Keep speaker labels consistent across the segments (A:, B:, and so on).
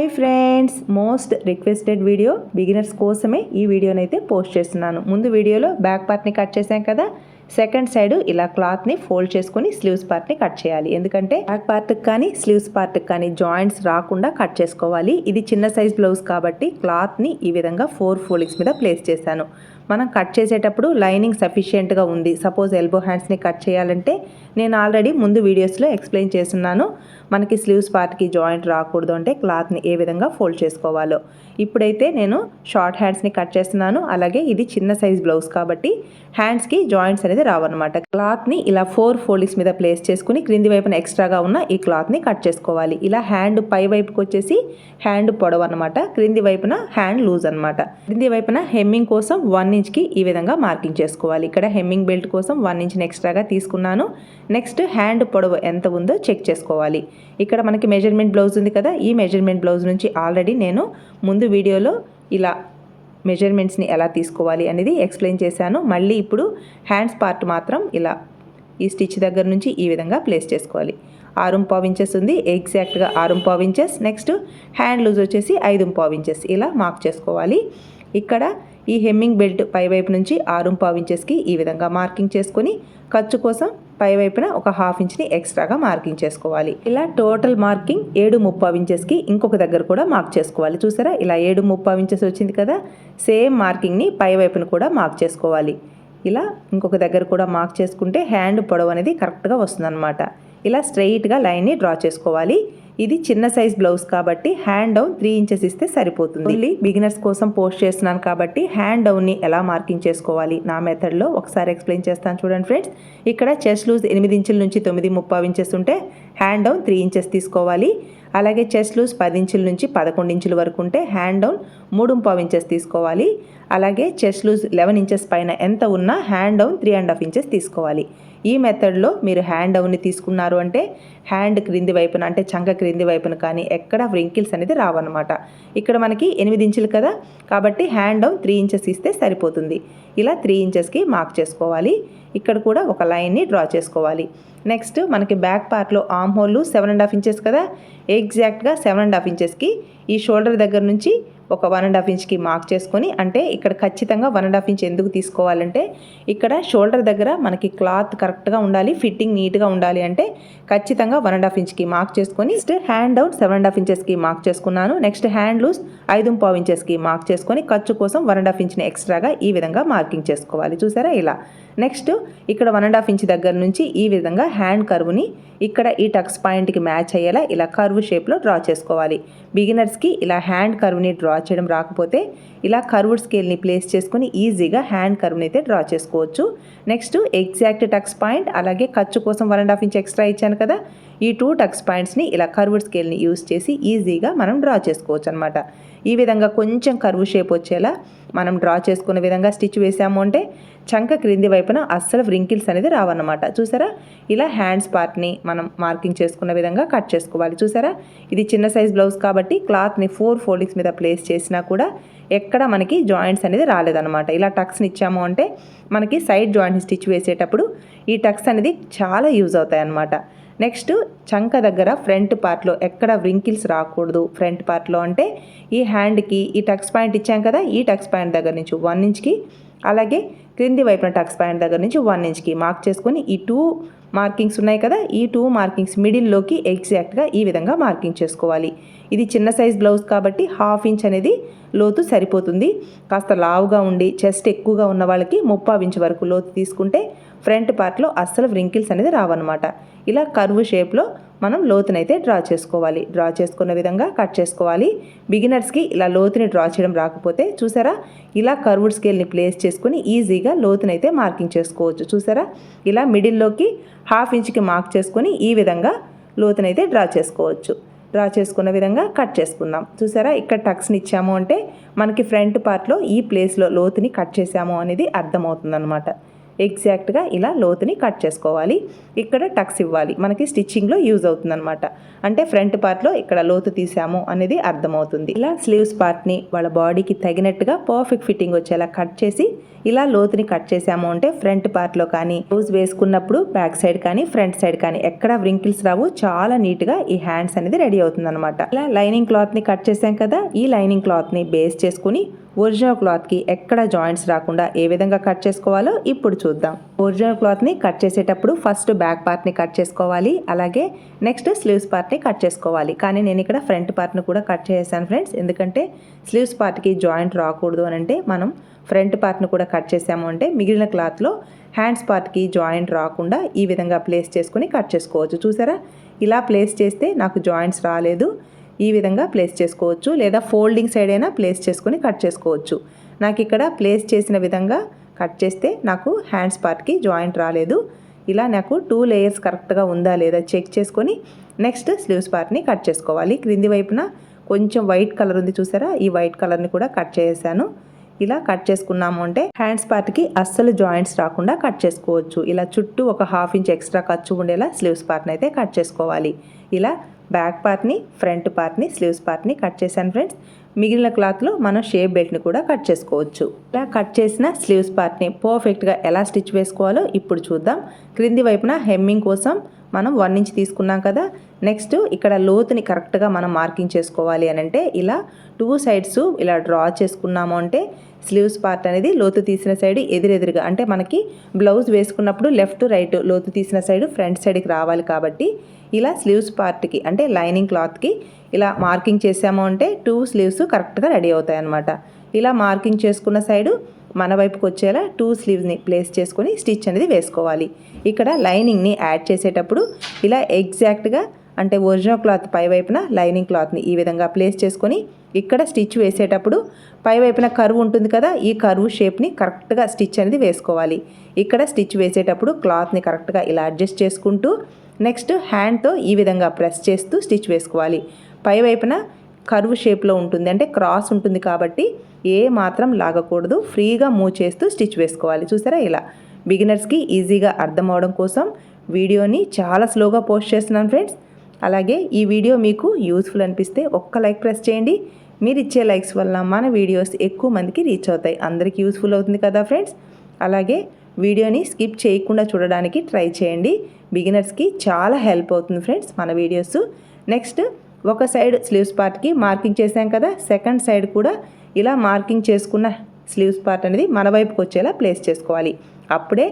A: Hi friends most requested video beginners కోసమే ఈ వీడియోనైతే పోస్ట్ చేస్తున్నాను. ముందు వీడియోలో బ్యాక్ పార్ట్ని కట్ చేశాం కదా? సెకండ్ సైడ్ ఇలా క్లాత్ని ఫోల్డ్ చేసుకొని స్లీవ్స్ పార్ట్ని కట్ చేయాలి. ఎందుకంటే బ్యాక్ పార్ట్కి కానీ స్లీవ్స్ పార్ట్కి కానీ జాయింట్స్ రాకుండా కట్ చేసుకోవాలి. ఇది చిన్న సైజ్ బ్లౌజ్ కాబట్టి క్లాత్ని ఈ విధంగా ఫోర్ ఫోలిక్స్ మీద ప్లేస్ చేశాను. మనం కట్ చేసేటప్పుడు లైనింగ్ సఫిషియెంట్గా ఉంది. సపోజ్ ఎల్బో హ్యాండ్స్ని కట్ చేయాలంటే నేను ఆల్రెడీ ముందు వీడియోస్లో ఎక్స్ప్లెయిన్ చేస్తున్నాను. మనకి స్లీవ్స్ పార్ట్కి జాయింట్ రాకూడదు అంటే క్లాత్ని ఏ విధంగా ఫోల్డ్ చేసుకోవాలో. ఇప్పుడైతే నేను షార్ట్ హ్యాండ్స్ని కట్ చేస్తున్నాను. అలాగే ఇది చిన్న సైజ్ బ్లౌజ్ కాబట్టి హ్యాండ్స్కి జాయింట్స్ అనేది రావన్నమాట. క్లాత్ని ఇలా ఫోర్ ఫోల్డింగ్స్ మీద ప్లేస్ చేసుకుని క్రింది వైపున ఎక్స్ట్రాగా ఉన్న ఈ క్లాత్ని కట్ చేసుకోవాలి. ఇలా హ్యాండ్ పై వైపుకి వచ్చేసి హ్యాండ్ పొడవు అనమాట క్రింది వైపున హ్యాండ్ లూజ్ అనమాట క్రింది వైపున హెమ్మింగ్ కోసం వన్ ఇంచ్కి ఈ విధంగా మార్కింగ్ చేసుకోవాలి. ఇక్కడ హెమ్మింగ్ బెల్ట్ కోసం వన్ ఇంచ్ని ఎక్స్ట్రాగా తీసుకున్నాను. నెక్స్ట్ హ్యాండ్ పొడవు ఎంత ఉందో చెక్ చేసుకోవాలి. ఇక్కడ మనకి మెజర్మెంట్ బ్లౌజ్ ఉంది కదా ఈ మెజర్మెంట్ బ్లౌజ్ నుంచి ఆల్రెడీ నేను ముందు వీడియోలో ఇలా మెజర్మెంట్స్ని ఎలా తీసుకోవాలి అనేది ఎక్స్ప్లెయిన్ చేశాను. మళ్ళీ ఇప్పుడు హ్యాండ్స్ పార్ట్ మాత్రం ఇలా ఈ స్టిచ్ దగ్గర నుంచి ఈ విధంగా ప్లేస్ చేసుకోవాలి. ఆరుం పావు ఇంచెస్ ఉంది ఎగ్జాక్ట్గా ఆరుం పావు ఇంచెస్ నెక్స్ట్ హ్యాండ్ లూజ్ వచ్చేసి ఐదు పావు ఇంచెస్ ఇలా మార్క్ చేసుకోవాలి. ఇక్కడ ఈ హెమ్మింగ్ బెల్ట్ పై వైపు నుంచి ఆరుం పావు ఇంచెస్కి ఈ విధంగా మార్కింగ్ చేసుకొని ఖర్చు కోసం పై వైపున ఒక హాఫ్ ఇంచ్ని ఎక్స్ట్రాగా మార్కింగ్ చేసుకోవాలి. ఇలా టోటల్ మార్కింగ్ ఏడు ముప్పావు ఇంచెస్కి ఇంకొక దగ్గర కూడా మార్క్ చేసుకోవాలి. చూసారా? ఇలా ఏడు ముప్పావు ఇంచెస్ వచ్చింది కదా? సేమ్ మార్కింగ్ని పై వైపున కూడా మార్క్ చేసుకోవాలి. ఇలా ఇంకొక దగ్గర కూడా మార్క్ చేసుకుంటే హ్యాండ్ పొడవు అనేది కరెక్ట్గా వస్తుందన్నమాట. ఇలా స్ట్రెయిట్గా లైన్ని డ్రా చేసుకోవాలి. ఇది చిన్న సైజ్ బ్లౌజ్ కాబట్టి హ్యాండ్ డౌన్ త్రీ ఇంచెస్ ఇస్తే సరిపోతుంది. ఓన్లీ బిగినర్స్ కోసం పోస్ట్ చేస్తున్నాను కాబట్టి హ్యాండ్ డౌన్ని ఎలా మార్కింగ్ చేసుకోవాలి? నా మెథడ్లో ఒకసారి ఎక్స్ప్లెయిన్ చేస్తాను చూడండి ఫ్రెండ్స్. ఇక్కడ చెస్ట్ లూజ్ ఎనిమిది ఇంచుల నుంచి తొమ్మిది ముప్పై ఇంచెస్ ఉంటే హ్యాండ్ డౌన్ త్రీ ఇంచెస్ తీసుకోవాలి. అలాగే చెస్ట్ లూజ్ పది ఇంచుల నుంచి పదకొండు ఇంచుల వరకు ఉంటే హ్యాండ్ డౌన్ మూడు పావు ఇంచెస్ తీసుకోవాలి. అలాగే చెస్ట్ లూజ్ లెవెన్ ఇంచెస్ పైన ఎంత ఉన్నా hand down three and half inches తీసుకోవాలి. ఈ మెథడ్లో మీరు హ్యాండ్ డౌన్ని తీసుకున్నారు అంటే హ్యాండ్ క్రింది వైపున అంటే చంక క్రింది వైపున కానీ ఎక్కడ వ్రింకిల్స్ అనేది రావన్నమాట. ఇక్కడ మనకి ఎనిమిది ఇంచులు కదా? కాబట్టి హ్యాండ్ డౌన్ త్రీ ఇంచెస్ ఇస్తే సరిపోతుంది. ఇలా త్రీ ఇంచెస్కి మార్క్ చేసుకోవాలి. ఇక్కడ కూడా ఒక లైన్ని డ్రా చేసుకోవాలి. నెక్స్ట్ మనకి బ్యాక్ పార్ట్లో arm hole seven and half inches కదా? ఎగ్జాక్ట్గా సెవెన్ అండ్ హాఫ్ ఇంచెస్కి ఈ షోల్డర్ దగ్గర నుంచి ఒక వన్ అండ్ హాఫ్ ఇంచ్కి మార్క్ చేసుకొని అంటే ఇక్కడ ఖచ్చితంగా వన్ అండ్ హాఫ్ ఇంచ్ ఎందుకు తీసుకోవాలంటే ఇక్కడ షోల్డర్ దగ్గర మనకి క్లాత్ కరెక్ట్గా ఉండాలి ఫిట్టింగ్ నీట్గా ఉండాలి అంటే ఖచ్చితంగా వన్ అండ్ హాఫ్ ఇంచ్కి మార్క్ చేసుకొని next hand out seven and half ఇంచెస్కి మార్క్ చేసుకున్నాను. నెక్స్ట్ హ్యాండ్ లూస్ ఐదు పావు ఇంచెస్కి మార్క్ చేసుకొని ఖర్చు కోసం వన్ అండ్ హాఫ్ ఇంచ్ని ఎక్స్ట్రాగా ఈ విధంగా మార్కింగ్ చేసుకోవాలి. చూసారా ఇలా? నెక్స్ట్ ఇక్కడ వన్ అండ్ హాఫ్ ఇంచ్ దగ్గర నుంచి ఈ విధంగా హ్యాండ్ కర్వ్ని ఇక్కడ ఈ టక్స్ పాయింట్కి మ్యాచ్ అయ్యేలా ఇలా కర్వ్ షేప్లో డ్రా చేసుకోవాలి. బిగినర్స్కి ఇలా హ్యాండ్ కర్వ్ని డ్రా చేయడం రాకపోతే ఇలా కర్వ్డ్ స్కేల్ని ప్లేస్ చేసుకుని ఈజీగా హ్యాండ్ కర్వ్ని అయితే డ్రా చేసుకోవచ్చు. నెక్స్ట్ ఎగ్జాక్ట్ టక్స్ పాయింట్ అలాగే ఖర్చు కోసం one and half inch extra ఇచ్చాను కదా. ఈ టూ టక్స్ పాయింట్స్ని ఇలా కర్వ్డ్ స్కేల్ని యూస్ చేసి ఈజీగా మనం డ్రా చేసుకోవచ్చు అనమాట ఈ విధంగా కొంచెం కర్వ్ షేప్ వచ్చేలా మనం డ్రా చేసుకున్న విధంగా స్టిచ్ వేసాము అంటే చంక క్రింది వైపున అస్సలు వ్రింకిల్స్ అనేది రావన్నమాట. చూసారా? ఇలా హ్యాండ్స్ పార్ట్ని మనం మార్కింగ్ చేసుకున్న విధంగా కట్ చేసుకోవాలి. చూసారా? ఇది చిన్న సైజ్ బ్లౌజ్ కాబట్టి క్లాత్ని ఫోర్ ఫోల్డింగ్స్ మీద ప్లేస్ చేసినా కూడా ఎక్కడ మనకి జాయింట్స్ అనేది రాలేదన్నమాట. ఇలా టక్స్ని ఇచ్చాము అంటే మనకి సైడ్ జాయింట్ స్టిచ్ వేసేటప్పుడు ఈ టక్స్ అనేది చాలా యూజ్ అవుతాయి అన్నమాట నెక్స్ట్ చంక దగ్గర ఫ్రంట్ పార్ట్లో ఎక్కడ వ్రింకిల్స్ రాకూడదు. ఫ్రంట్ పార్ట్లో అంటే ఈ హ్యాండ్కి ఈ టక్స్ పాయింట్ ఇచ్చాం కదా ఈ టక్స్ పాయింట్ దగ్గర నుంచి వన్ ఇంచ్కి అలాగే క్రింది వైపున టక్స్ పాయింట్ దగ్గర నుంచి వన్ ఇంచ్కి మార్క్ చేసుకొని ఈ టూ మార్కింగ్స్ ఉన్నాయి కదా ఈ టూ మార్కింగ్స్ మిడిల్లోకి ఎగ్జాక్ట్గా ఈ విధంగా మార్కింగ్ చేసుకోవాలి. ఇది చిన్న సైజ్ బ్లౌజ్ కాబట్టి హాఫ్ ఇంచ్ అనేది లోతు సరిపోతుంది. కాస్త లావుగా ఉండి చెస్ట్ ఎక్కువగా ఉన్న వాళ్ళకి ముప్పావు ఇంచ్ వరకు లోతు తీసుకుంటే ఫ్రంట్ పార్ట్లో అస్సలు వ్రింకిల్స్ అనేది రావన్నమాట. ఇలా కర్వ్ షేప్లో మనం లోతునైతే డ్రా చేసుకోవాలి. డ్రా చేసుకున్న విధంగా కట్ చేసుకోవాలి. బిగినర్స్కి ఇలా లోతుని డ్రా చేయడం రాకపోతే చూసారా? ఇలా కర్వ్డ్ స్కేల్ని ప్లేస్ చేసుకుని ఈజీగా లోతునైతే మార్కింగ్ చేసుకోవచ్చు. చూసారా? ఇలా మిడిల్లోకి హాఫ్ ఇంచ్కి మార్క్ చేసుకొని ఈ విధంగా లోతునైతే డ్రా చేసుకోవచ్చు. డ్రా చేసుకున్న విధంగా కట్ చేసుకుందాం. చూసారా? ఇక్కడ టక్స్ని ఇచ్చాము అంటే మనకి ఫ్రంట్ పార్ట్లో ఈ ప్లేస్లో లోతుని కట్ చేసాము అనేది అర్థమవుతుందన్నమాట. ఎగ్జాక్ట్గా ఇలా లోతుని కట్ చేసుకోవాలి. ఇక్కడ టక్స్ ఇవ్వాలి. మనకి స్టిచ్చింగ్లో యూజ్ అవుతుందన్నమాట. అంటే ఫ్రంట్ పార్ట్లో ఇక్కడ లోతు తీసాము అనేది అర్థమవుతుంది. ఇలా స్లీవ్స్ పార్ట్ని వాళ్ళ బాడీకి తగినట్టుగా పర్ఫెక్ట్ ఫిట్టింగ్ వచ్చేలా కట్ చేసి ఇలా లోతుని కట్ చేసాము అంటే ఫ్రంట్ పార్ట్లో కానీ బ్లౌజ్ వేసుకున్నప్పుడు బ్యాక్ సైడ్ కానీ ఫ్రంట్ సైడ్ కానీ ఎక్కడ వ్రింకిల్స్ రావు. చాలా నీట్గా ఈ హ్యాండ్స్ అనేది రెడీ అవుతుందన్నమాట. ఇలా లైనింగ్ క్లాత్ని కట్ చేసాం కదా ఈ లైనింగ్ క్లాత్ని బేస్ చేసుకుని ఒరిజినల్ క్లాత్కి ఎక్కడ జాయింట్స్ రాకుండా ఏ విధంగా కట్ చేసుకోవాలో ఇప్పుడు చూద్దాం. ఒరిజినల్ క్లాత్ని కట్ చేసేటప్పుడు ఫస్ట్ బ్యాక్ పార్ట్ని కట్ చేసుకోవాలి. అలాగే నెక్స్ట్ స్లీవ్స్ పార్ట్ని కట్ చేసుకోవాలి. కానీ నేను ఇక్కడ ఫ్రంట్ పార్ట్ని కూడా కట్ చేసాను ఫ్రెండ్స్. ఎందుకంటే స్లీవ్స్ పార్ట్కి జాయింట్ రాకూడదు అని అంటే మనం ఫ్రంట్ పార్ట్ని కూడా కట్ చేసాము అంటే మిగిలిన క్లాత్లో హ్యాండ్స్ పార్ట్కి జాయింట్ రాకుండా ఈ విధంగా ప్లేస్ చేసుకుని కట్ చేసుకోవచ్చు. చూసారా? ఇలా ప్లేస్ చేస్తే నాకు జాయింట్స్ రాలేదు. ఈ విధంగా ప్లేస్ చేసుకోవచ్చు. లేదా ఫోల్డింగ్ సైడ్ అయినా ప్లేస్ చేసుకొని కట్ చేసుకోవచ్చు. నాకు ఇక్కడ ప్లేస్ చేసిన విధంగా కట్ చేస్తే నాకు హ్యాండ్స్ పార్ట్కి జాయింట్ రాలేదు. ఇలా నాకు టూ లేయర్స్ కరెక్ట్గా ఉందా లేదా చెక్ చేసుకొని నెక్స్ట్ స్లీవ్స్ పార్ట్ని కట్ చేసుకోవాలి. క్రింది వైపున కొంచెం వైట్ కలర్ ఉంది చూసారా? ఈ వైట్ కలర్ని కూడా కట్ చేసాను ఇలా కట్ చేసుకున్నాము అంటే హ్యాండ్స్ పార్ట్కి అస్సలు జాయింట్స్ రాకుండా కట్ చేసుకోవచ్చు. ఇలా చుట్టూ ఒక హాఫ్ ఇంచ్ ఎక్స్ట్రా ఖర్చు ఉండేలా స్లీవ్స్ పార్ట్ని అయితే కట్ చేసుకోవాలి. ఇలా బ్యాక్ పార్ట్ని ఫ్రంట్ పార్ట్ని స్లీవ్స్ పార్ట్ని కట్ చేశాను ఫ్రెండ్స్. మిగిలిన క్లాత్లో మనం షేప్ బెల్ట్ని కూడా కట్ చేసుకోవచ్చు. ఇలా కట్ చేసిన స్లీవ్స్ పార్ట్ని పర్ఫెక్ట్గా ఎలా స్టిచ్ వేసుకోవాలో ఇప్పుడు చూద్దాం. క్రింది వైపున హెమ్మింగ్ కోసం మనం వన్ ఇంచ్ తీసుకున్నాం కదా నెక్స్ట్ ఇక్కడ లోతుని కరెక్ట్గా మనం మార్కింగ్ చేసుకోవాలి అని అంటే ఇలా టూ సైడ్స్ ఇలా డ్రా చేసుకున్నాము అంటే స్లీవ్స్ పార్ట్ అనేది లోతు తీసిన సైడ్ ఎదురెదురుగా అంటే మనకి బ్లౌజ్ వేసుకున్నప్పుడు లెఫ్ట్ రైట్ లోతు తీసిన సైడ్ ఫ్రంట్ సైడ్కి రావాలి కాబట్టి ఇలా స్లీవ్స్ పార్ట్కి అంటే లైనింగ్ క్లాత్కి ఇలా మార్కింగ్ చేసాము అంటే టూ స్లీవ్స్ కరెక్ట్గా రెడీ అవుతాయి అన్నమాట ఇలా మార్కింగ్ చేసుకున్న సైడు మన వైపుకి వచ్చేలా టూ స్లీవ్స్ని ప్లేస్ చేసుకొని స్టిచ్ అనేది వేసుకోవాలి. ఇక్కడ లైనింగ్ని యాడ్ చేసేటప్పుడు ఇలా ఎగ్జాక్ట్గా అంటే ఒరిజినల్ క్లాత్ పై వైపున లైనింగ్ క్లాత్ని ఈ విధంగా ప్లేస్ చేసుకొని ఇక్కడ స్టిచ్ వేసేటప్పుడు పై వైపున కర్వ్ ఉంటుంది కదా ఈ కర్వ్ షేప్ని కరెక్ట్గా స్టిచ్ అనేది వేసుకోవాలి. ఇక్కడ స్టిచ్ వేసేటప్పుడు క్లాత్ని కరెక్ట్గా ఇలా అడ్జస్ట్ చేసుకుంటూ నెక్స్ట్ హ్యాండ్తో ఈ విధంగా ప్రెస్ చేస్తూ స్టిచ్ వేసుకోవాలి. పై వైపున కర్వ్ షేప్లో ఉంటుంది. అంటే క్రాస్ ఉంటుంది కాబట్టి ఏ మాత్రం లాగకూడదు. ఫ్రీగా మూవ్ చేస్తూ స్టిచ్ వేసుకోవాలి. చూసారా ఇలా. బిగినర్స్కి ఈజీగా అర్థం అవడం కోసం వీడియోని చాలా స్లోగా పోస్ట్ చేస్తున్నాను ఫ్రెండ్స్. అలాగే ఈ వీడియో మీకు యూస్ఫుల్ అనిపిస్తే ఒక్క లైక్ ప్రెస్ చేయండి. మీరు ఇచ్చే లైక్స్ వల్ల మన వీడియోస్ ఎక్కువ మందికి రీచ్ అవుతాయి. అందరికీ యూస్ఫుల్ అవుతుంది కదా ఫ్రెండ్స్. అలాగే వీడియోని స్కిప్ చేయకుండా చూడడానికి ట్రై చేయండి. బిగినర్స్కి చాలా హెల్ప్ అవుతుంది ఫ్రెండ్స్ మన వీడియోస్. నెక్స్ట్ ఒక సైడ్ స్లీవ్స్ పార్ట్కి మార్కింగ్ చేసాం కదా సెకండ్ సైడ్ కూడా ఇలా మార్కింగ్ చేసుకున్న స్లీవ్స్ పార్ట్ అనేది మన వైపుకి వచ్చేలా ప్లేస్ చేసుకోవాలి. అప్పుడే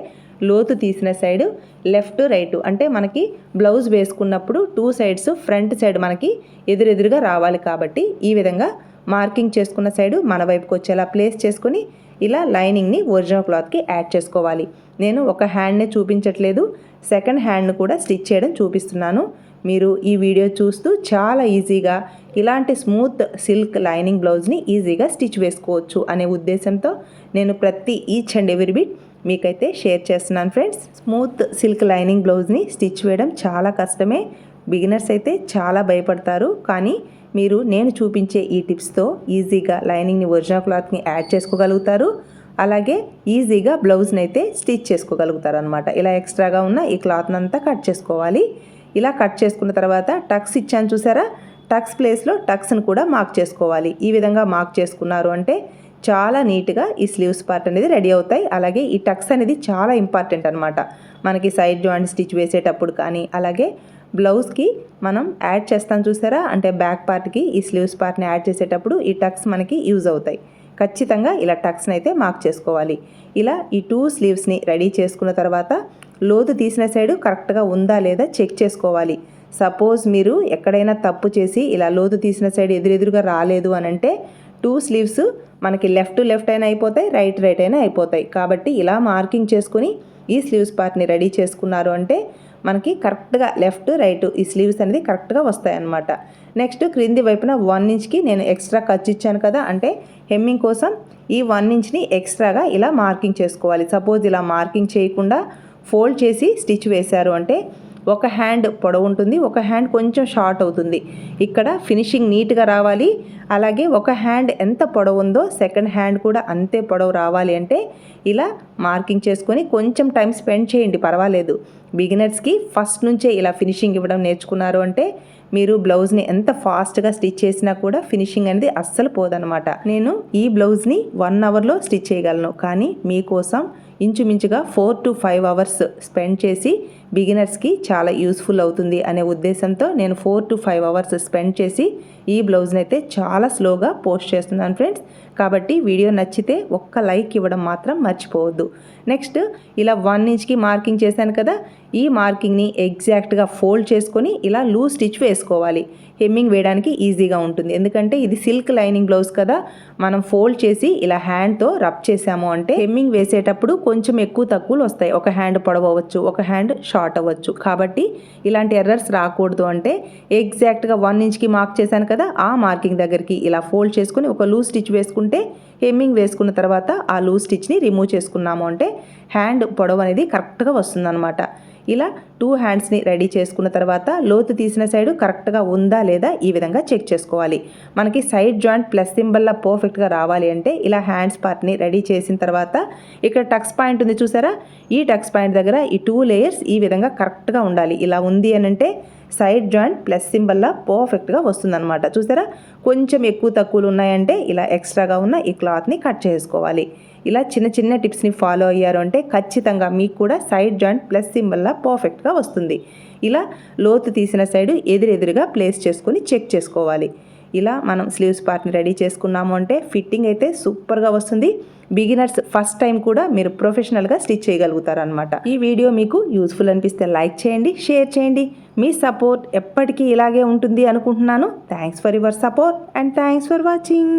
A: లోతు తీసిన సైడ్ లెఫ్ట్ రైట్ అంటే మనకి బ్లౌజ్ వేసుకున్నప్పుడు టూ సైడ్స్ ఫ్రంట్ సైడ్ మనకి ఎదురెదురుగా రావాలి కాబట్టి ఈ విధంగా మార్కింగ్ చేసుకున్న సైడ్ మన వైపుకి వచ్చేలా ప్లేస్ చేసుకుని ఇలా లైనింగ్ని ఒరిజినల్ క్లాత్కి యాడ్ చేసుకోవాలి. నేను ఒక హ్యాండ్నే చూపించట్లేదు సెకండ్ హ్యాండ్ను కూడా స్టిచ్ చేయడం చూపిస్తున్నాను. మీరు ఈ వీడియో చూస్తూ చాలా ఈజీగా ఇలాంటి స్మూత్ సిల్క్ లైనింగ్ బ్లౌజ్ని ఈజీగా స్టిచ్ వేసుకోవచ్చు అనే ఉద్దేశంతో నేను ప్రతి ఈచ్ అండ్ ఎవ్రీ బిట్ మీకైతే షేర్ చేస్తున్నాను ఫ్రెండ్స్. స్మూత్ సిల్క్ లైనింగ్ బ్లౌజ్ని స్టిచ్ వేయడం చాలా కష్టమే. బిగినర్స్ అయితే చాలా భయపడతారు. కానీ మీరు నేను చూపించే ఈ టిప్స్తో ఈజీగా లైనింగ్ని ఒరిజినల్ క్లాత్ని యాడ్ చేసుకోగలుగుతారు. అలాగే ఈజీగా బ్లౌజ్ని అయితే స్టిచ్ చేసుకోగలుగుతారు అనమాట ఇలా ఎక్స్ట్రాగా ఉన్న ఈ క్లాత్ని అంతా కట్ చేసుకోవాలి. ఇలా కట్ చేసుకున్న తర్వాత టక్స్ ఇచ్చాను చూసారా? టక్స్ ప్లేస్లో టక్స్ని కూడా మార్క్ చేసుకోవాలి. ఈ విధంగా మార్క్ చేసుకున్నారు అంటే చాలా నీట్గా ఈ స్లీవ్స్ పార్ట్ అనేది రెడీ అవుతాయి. అలాగే ఈ టక్స్ అనేది చాలా ఇంపార్టెంట్ అనమాట మనకి సైడ్ జాయింట్ స్టిచ్ వేసేటప్పుడు కానీ అలాగే బ్లౌజ్కి మనం యాడ్ చేస్తాం చూసారా? అంటే బ్యాక్ పార్ట్కి ఈ స్లీవ్స్ పార్ట్ని యాడ్ చేసేటప్పుడు ఈ టక్స్ మనకి యూజ్ అవుతాయి. ఖచ్చితంగా ఇలా టక్స్ని అయితే మార్క్ చేసుకోవాలి. ఇలా ఈ టూ స్లీవ్స్ని రెడీ చేసుకున్న తర్వాత లోతు తీసిన సైడు కరెక్ట్గా ఉందా లేదా చెక్ చేసుకోవాలి. సపోజ్ మీరు ఎక్కడైనా తప్పు చేసి ఇలా లోతు తీసిన సైడ్ ఎదురెదురుగా రాలేదు అని అంటే టూ స్లీవ్స్ మనకి లెఫ్ట్ లెఫ్ట్ అయినా అయిపోతాయి రైట్ రైట్ అయినా అయిపోతాయి. కాబట్టి ఇలా మార్కింగ్ చేసుకుని ఈ స్లీవ్స్ పార్ట్ని రెడీ చేసుకున్నారు అంటే మనకి కరెక్ట్గా లెఫ్ట్ రైట్ ఈ స్లీవ్స్ అనేది కరెక్ట్గా వస్తాయి అన్నమాట నెక్స్ట్ క్రింది వైపున వన్ ఇంచ్కి నేను ఎక్స్ట్రా ఖర్చు ఇచ్చాను కదా అంటే హెమ్మింగ్ కోసం ఈ వన్ ఇంచ్ని ఎక్స్ట్రాగా ఇలా మార్కింగ్ చేసుకోవాలి. సపోజ్ ఇలా మార్కింగ్ చేయకుండా ఫోల్డ్ చేసి స్టిచ్ వేశారు. అంటే ఒక హ్యాండ్ పొడవు ఉంటుంది ఒక హ్యాండ్ కొంచెం షార్ట్ అవుతుంది. ఇక్కడ ఫినిషింగ్ నీట్గా రావాలి. అలాగే ఒక హ్యాండ్ ఎంత పొడవు ఉందో సెకండ్ హ్యాండ్ కూడా అంతే పొడవు రావాలి అంటే ఇలా మార్కింగ్ చేసుకొని కొంచెం టైం స్పెండ్ చేయండి పర్వాలేదు. బిగినర్స్కి ఫస్ట్ నుంచే ఇలా ఫినిషింగ్ ఇవ్వడం నేర్చుకున్నారు అంటే మీరు బ్లౌజ్ని ఎంత ఫాస్ట్గా స్టిచ్ చేసినా కూడా ఫినిషింగ్ అనేది అస్సలు పోదనమాట నేను ఈ బ్లౌజ్ని వన్ అవర్లో స్టిచ్ చేయగలను. కానీ మీకోసం ఇంచుమించుగా four to five hours spend చేసి బిగినర్స్కి చాలా యూస్ఫుల్ అవుతుంది అనే ఉద్దేశంతో నేను four to five hours spend చేసి ఈ బ్లౌజ్ని అయితే చాలా స్లోగా పోస్ట్ చేస్తున్నాను ఫ్రెండ్స్. కాబట్టి వీడియో నచ్చితే ఒక్క లైక్ ఇవ్వడం మాత్రం మర్చిపోవద్దు. నెక్స్ట్ ఇలా వన్ ఇంచ్కి మార్కింగ్ చేశాను కదా ఈ మార్కింగ్ని ఎగ్జాక్ట్గా ఫోల్డ్ చేసుకొని ఇలా లూజ్ స్టిచ్ వేసుకోవాలి. హెమ్మింగ్ వేయడానికి ఈజీగా ఉంటుంది. ఎందుకంటే ఇది సిల్క్ లైనింగ్ బ్లౌజ్ కదా మనం ఫోల్డ్ చేసి ఇలా హ్యాండ్తో రబ్ చేసాము అంటే హెమ్మింగ్ వేసేటప్పుడు కొంచెం ఎక్కువ తక్కువలు వస్తాయి. ఒక హ్యాండ్ పొడవచ్చు ఒక హ్యాండ్ షార్ట్ అవ్వచ్చు. కాబట్టి ఇలాంటి ఎర్రర్స్ రాకూడదు అంటే ఎగ్జాక్ట్గా వన్ ఇంచ్కి మార్క్ చేశాను కదా ఆ మార్కింగ్ దగ్గరికి ఇలా ఫోల్డ్ చేసుకుని ఒక లూజ్ స్టిచ్ వేసుకుంటే హెమ్మింగ్ వేసుకున్న తర్వాత ఆ లూజ్ స్టిచ్ని రిమూవ్ చేసుకున్నాము అంటే హ్యాండ్ పొడవు అనేది కరెక్ట్గా వస్తుందన్నమాట. ఇలా టూ హ్యాండ్స్ని రెడీ చేసుకున్న తర్వాత లోతు తీసిన సైడు కరెక్ట్గా ఉందా లేదా ఈ విధంగా చెక్ చేసుకోవాలి. మనకి సైడ్ జాయింట్ ప్లస్ సింబల్లా పర్ఫెక్ట్గా రావాలి అంటే ఇలా హ్యాండ్స్ పార్ట్ని రెడీ చేసిన తర్వాత ఇక్కడ టక్స్ పాయింట్ ఉంది చూసారా? ఈ టక్స్ పాయింట్ దగ్గర ఈ టూ లేయర్స్ ఈ విధంగా కరెక్ట్గా ఉండాలి. ఇలా ఉంది అని అంటే సైడ్ జాయింట్ ప్లస్ సింబల్లా పర్ఫెక్ట్గా వస్తుందన్నమాట. చూసారా? కొంచెం ఎక్కువ తక్కువలు ఉన్నాయంటే ఇలా ఎక్స్ట్రాగా ఉన్న ఈ క్లాత్ని కట్ చేసుకోవాలి. ఇలా చిన్న చిన్న టిప్స్ని ఫాలో అయ్యారు అంటే ఖచ్చితంగా మీకు కూడా సైడ్ జాయింట్ ప్లస్ సింబల్లా పర్ఫెక్ట్గా వస్తుంది. ఇలా లోతు తీసిన సైడు ఎదురెదురుగా ప్లేస్ చేసుకొని చెక్ చేసుకోవాలి. ఇలా మనం స్లీవ్స్ పార్ట్ని రెడీ చేసుకున్నాము అంటే ఫిట్టింగ్ అయితే సూపర్గా వస్తుంది. బిగినర్స్ ఫస్ట్ టైం కూడా మీరు ప్రొఫెషనల్గా స్టిచ్ చేయగలుగుతారనమాట ఈ వీడియో మీకు యూస్ఫుల్ అనిపిస్తే లైక్ చేయండి షేర్ చేయండి. మీ సపోర్ట్ ఎప్పటికీ ఇలాగే ఉంటుంది అనుకుంటున్నాను. Thanks for your support and thanks for watching